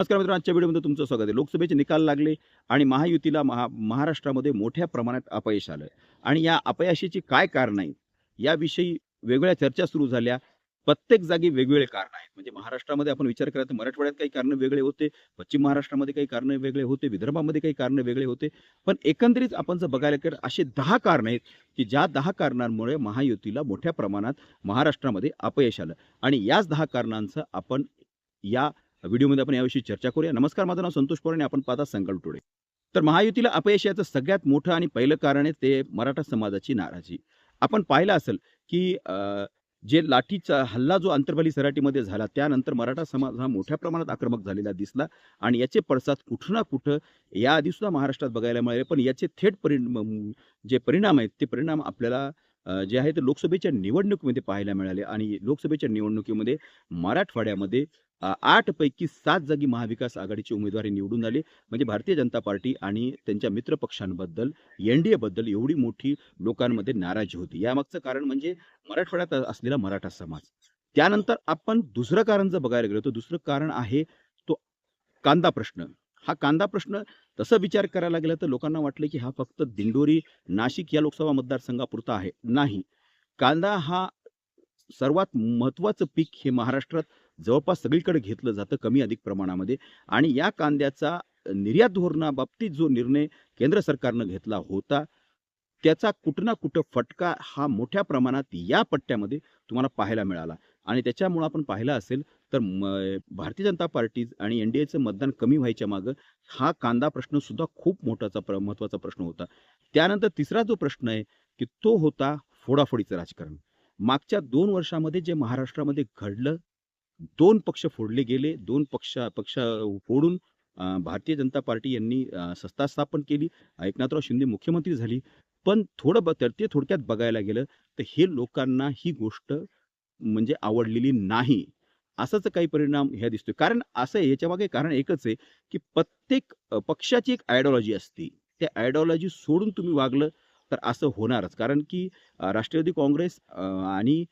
नमस्कार मित्रांनो आजच्या व्हिडिओमध्ये तुमचं स्वागत आहे. लोकसभेचे निकाल लागले आणि महायुतीला महा महाराष्ट्रामध्ये मोठ्या प्रमाणात अपयश आलं आणि या अपयशाची काय कारण आहेत? याविषयी वेगवेगळ्या चर्चा सुरू झाल्या. प्रत्येक जागी वेगवेगळे कारण आहेत. म्हणजे महाराष्ट्रामध्ये आपण विचार केला तर मराठवाड्यात काही कारणं वेगळे होते. पश्चिम महाराष्ट्रामध्ये काही कारणं वेगळे होते. विदर्भामध्ये काही कारणं वेगळे होते. पण एकंदरीत आपण जर बघायला तर असे दहा कारणं आहेत की ज्या दहा कारणांमुळे महायुतीला मोठ्या प्रमाणात महाराष्ट्रामध्ये अपयश आलं. आणि याच दहा कारणांचं आपण या व्हिडिओमध्ये आपण याविषयी चर्चा करूया. नमस्कार माझं नाव संतोष पवार आणि आपण पाहता संकल्प टोळे तर महायुतीला अपयश याचं सगळ्यात मोठं आणि पहिलं कारण आहे ते मराठा समाजाची नाराजी. आपण पाहिलं असेल की जे लाठीचा हल्ला जो अंतर्बली सराटीमध्ये झाला त्यानंतर मराठा समाज हा मोठ्या प्रमाणात आक्रमक झालेला दिसला आणि याचे पडसाद कुठं ना कुठं याआधी सुद्धा महाराष्ट्रात बघायला मिळाले. पण याचे थेट परिणाम जे परिणाम आहेत ते परिणाम आपल्याला जे आहे ते लोकसभेच्या निवडणुकीमध्ये पाहायला मिळाले आणि लोकसभेच्या निवडणुकीमध्ये मराठवाड्यामध्ये आठ पैकी सात जागी महाविकास आघाडीची उमेदवारी निवडून आली. म्हणजे भारतीय जनता पार्टी आणि त्यांच्या मित्र पक्षांबद्दल एन डी एबद्दल एवढी मोठी लोकांमध्ये नाराजी होती. यामागचं कारण म्हणजे मराठवाड्यात असलेला मराठा समाज. त्यानंतर आपण दुसरं कारण जर बघायला गेलो तर दुसरं कारण आहे तो कांदा प्रश्न. हा कांदा प्रश्न तसं विचार करायला गेला तर लोकांना वाटलं की हा फक्त दिंडोरी नाशिक या लोकसभा मतदारसंघापुरता आहे. नाही. कांदा हा सर्वात महत्त्वाचं पीक हे महाराष्ट्रात जवळपास सगळीकडे घेतलं जातं कमी अधिक प्रमाणामध्ये आणि या कांद्याचा निर्यात धोरणाबाबतीत जो निर्णय केंद्र सरकारनं घेतला होता त्याचा कुठं ना कुठं फटका हा मोठ्या प्रमाणात या पट्ट्यामध्ये तुम्हाला पाहायला मिळाला. आणि त्याच्यामुळं आपण पाहिलं असेल तर भारतीय जनता पार्टी आणि एन डी एचं मतदान कमी व्हायच्या मागं हा कांदा प्रश्न सुद्धा खूप मोठाचा प्र महत्त्वाचा प्रश्न होता. त्यानंतर तिसरा जो प्रश्न आहे की तो होता फोडाफोडीचं राजकारण. मागच्या दोन वर्षामध्ये जे महाराष्ट्रामध्ये घडलं दोन पक्ष फोडले गेले दोन पक्ष पक्ष फोडून भारतीय जनता पार्टी यांनी सत्ता स्थापन केली एकनाथराव शिंदे मुख्यमंत्री झाली. पण थोडं ब तर ते थोडक्यात बघायला गेलं तर हे लोकांना ही गोष्ट म्हणजे आवडलेली नाही असाच काही परिणाम ह्या दिसतोय. कारण असं आहे याच्यामागे कारण एकच आहे की प्रत्येक पक्षाची एक आयडिओलॉजी असते. त्या आयडिओलॉजी सोडून तुम्ही वागलं तर असं होणारच. कारण की राष्ट्रवादी काँग्रेस आणि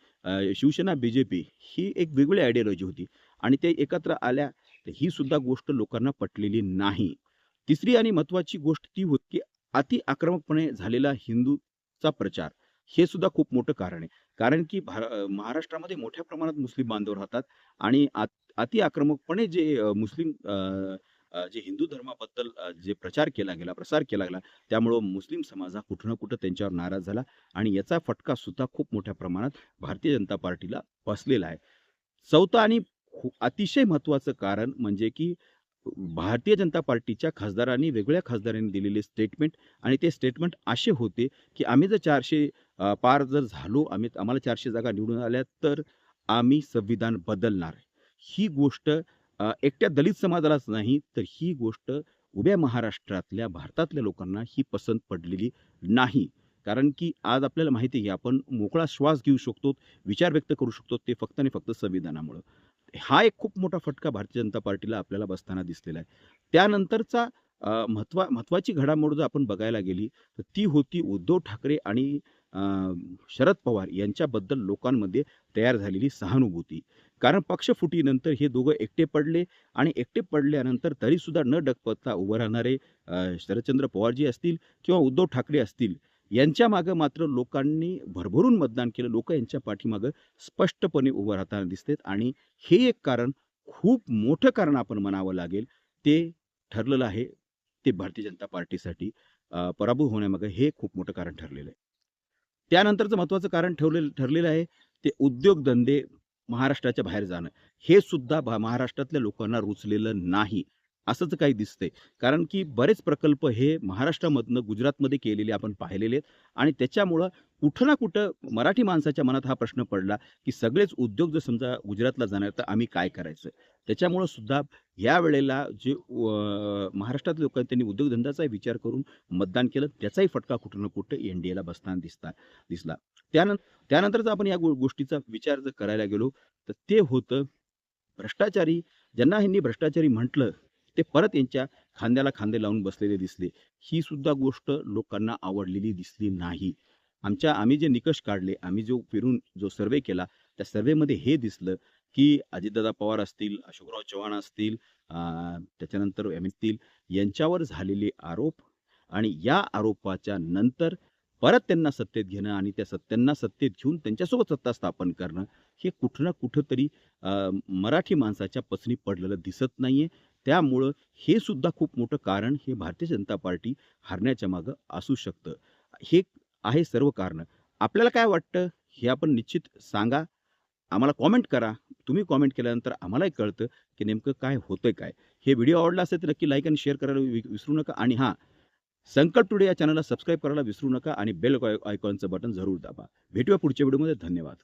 शिवसेना बी जे पी ही एक वेगळी आयडिओलॉजी होती. आणि ते एकत्र आल्या तर ही सुद्धा गोष्ट लोकांना पटलेली नाही. तिसरी आणि महत्त्वाची गोष्ट ती होती की अति आक्रमकपणे झालेला हिंदूचा प्रचार हे सुद्धा खूप मोठं कारण आहे. कारण की भार महाराष्ट्रामध्ये मोठ्या प्रमाणात मुस्लिम बांधव राहतात आणि अति आक्रमकपणे जे मुस्लिम जे हिंदू धर्माबद्दल जे प्रचार केला गेला प्रसार केला गेला त्यामुळं मुस्लिम समाज हा कुठं ना कुठं त्यांच्यावर नाराज झाला आणि याचा फटका सुद्धा खूप मोठ्या प्रमाणात भारतीय जनता पार्टीला बसलेला आहे. चौथं आणि अतिशय महत्वाचं कारण म्हणजे की भारतीय जनता पार्टीच्या खासदारांनी वेगवेगळ्या खासदारांनी दिलेले स्टेटमेंट आणि ते स्टेटमेंट असे होते की आम्ही जर चारशे पार जर झालो आम्ही आम्हाला चारशे जागा निवडून आल्या तर आम्ही संविधान बदलणार. ही गोष्ट एकट्या दलित समाजालाच नाही तर ही गोष्ट उभ्या महाराष्ट्रातल्या भारतातल्या लोकांना ही पसंत पडलेली नाही. कारण की आज आपल्याला माहिती आहे की आपण मोकळा श्वास घेऊ शकतो विचार व्यक्त करू शकतो ते फक्त आणि फक्त संविधानामुळं. हा एक खूप मोठा फटका भारतीय जनता पार्टीला आपल्याला बसताना दिसलेला आहे. त्यानंतरचा महत्वा महत्त्वाची घडामोड जर आपण बघायला गेली तर ती होती उद्धव ठाकरे आणि शरद पवार यांच्याबद्दल लोकांमध्ये तयार झालेली सहानुभूती. कारण पक्षफुटीनंतर हे दोघं एकटे पडले आणि एकटे पडल्यानंतर तरीसुद्धा न डगपत्ता उभं राहणारे शरदचंद्र पवारजी असतील किंवा उद्धव ठाकरे असतील यांच्या मागं मात्र लोकांनी भरभरून मतदान केलं. लोक यांच्या पाठीमागं स्पष्टपणे उभं राहताना दिसतात आणि हे एक कारण खूप मोठं कारण आपण म्हणावं लागेल ते ठरलेलं आहे ते भारतीय जनता पार्टीसाठी अ, पराभूत होण्यामागं हे खूप मोठं कारण ठरलेलं आहे. त्यानंतरचं महत्त्वाचं कारण ठेवलेलं ठरलेलं आहे ते उद्योगधंदे महाराष्ट्राच्या बाहेर जाणं. हे सुद्धा महाराष्ट्रातल्या लोकांना रुचलेलं नाही. असंच काही दिसतंय. कारण की बरेच प्रकल्प हे महाराष्ट्रामधनं गुजरातमध्ये केलेले आपण पाहिलेले आहेत. आणि त्याच्यामुळं कुठं ना कुठं मराठी माणसाच्या मनात हा प्रश्न पडला की सगळेच उद्योग जर समजा गुजरातला जाणार तर आम्ही काय करायचं? त्याच्यामुळं सुद्धा या वेळेला जे अ, महाराष्ट्रातले लोक त्यांनी उद्योगधंद्याचाही विचार करून मतदान केलं. त्याचाही फटका कुठं ना कुठं एन डी एला बसताना दिसता दिसला. त्यानंतर त्यानंतरच आपण या गोष्टीचा विचार जर करायला गेलो तर ते होतं भ्रष्टाचारी ज्यांना ह्यांनी भ्रष्टाचारी म्हटलं ते परत यांच्या खांद्याला खांदे लावून बसलेले दिसले. ही सुद्धा गोष्ट लोकांना आवडलेली दिसली नाही. आमच्या आम्ही जे निकष काढले आम्ही जो फिरून जो सर्वे केला त्या सर्वेमध्ये हे दिसलं की अजितदादा पवार असतील अशोकराव चव्हाण असतील त्याच्यानंतर एम यांच्यावर झालेले आरोप आणि या आरोपाच्या नंतर परत त्यांना सत्तेत घेणं आणि त्या सत्यांना सत्तेत घेऊन त्यांच्यासोबत सत्ता स्थापन करणं हे कुठं ना कुठंतरी अं, मराठी माणसाच्या पचनी पडलेलं दिसत नाहीये. त्यामुळं हे सुद्धा खूप मोठं कारण हे भारतीय जनता पार्टी हारण्याच्या मागं असू शकतं. हे आहे सर्व कारणं. आपल्याला काय वाटतं? हे आपण निश्चित सांगा. आम्हाला कॉमेंट करा. तुम्ही कॉमेंट केल्यानंतर आम्हालाही कळतं की नेमकं काय होतंय काय. हे व्हिडिओ आवडला असेल तर नक्की लाईक आणि शेअर करायला विसरू नका. आणि हां संकल्प टुडे या चॅनलला सबस्क्राईब करायला विसरू नका आणि बेल आयकॉनचं बटन जरूर दाबा. भेटूया पुढच्या व्हिडिओमध्ये धन्यवाद.